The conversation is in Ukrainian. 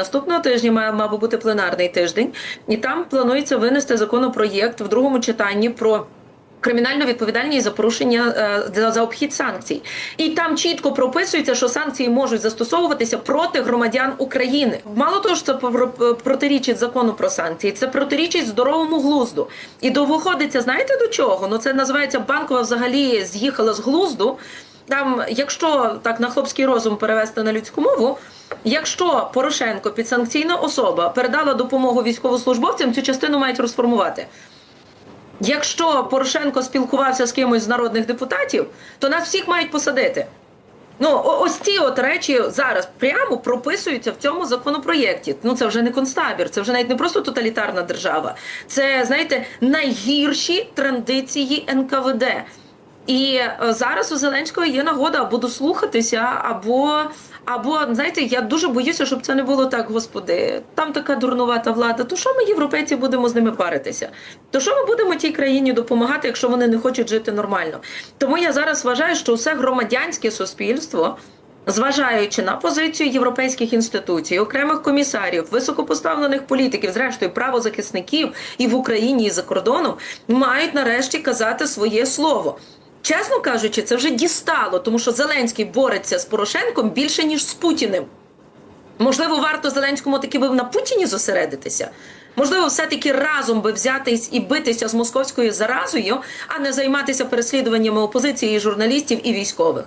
Наступного тижня має мав бути пленарний тиждень, і там планується винести законопроєкт в другому читанні про. Кримінальну відповідальність за порушення е, за, обхід санкцій, і там чітко прописується, що санкції можуть застосовуватися проти громадян України. Мало того, що це про- протирічить закону про санкції, це протирічить здоровому глузду. І доводиться, знаєте до чого? Ну це називається банкова взагалі з'їхала з глузду. Там, якщо так на хлопський розум перевести на людську мову, якщо Порошенко підсанкційна особа передала допомогу військовослужбовцям, цю частину мають розформувати. Якщо Порошенко спілкувався з кимось з народних депутатів, то нас всіх мають посадити. Ну, ось ці от речі зараз прямо прописуються в цьому законопроєкті. Ну це вже не концтабір, це вже навіть не просто тоталітарна держава. Це знаєте найгірші традиції НКВД. І е, зараз у Зеленського є нагода або дослухатися, або, або знаєте, я дуже боюся, щоб це не було так, господи. Там така дурнувата влада. То що ми, європейці, будемо з ними паритися? То що ми будемо тій країні допомагати, якщо вони не хочуть жити нормально? Тому я зараз вважаю, що все громадянське суспільство. Зважаючи на позицію європейських інституцій, окремих комісарів, високопоставлених політиків, зрештою правозахисників і в Україні, і за кордоном, мають нарешті казати своє слово. Чесно кажучи, це вже дістало, тому що Зеленський бореться з Порошенком більше ніж з Путіним. Можливо, варто Зеленському таки би на Путіні зосередитися. Можливо, все-таки разом би взятись і битися з московською заразою, а не займатися переслідуваннями опозиції, журналістів і військових.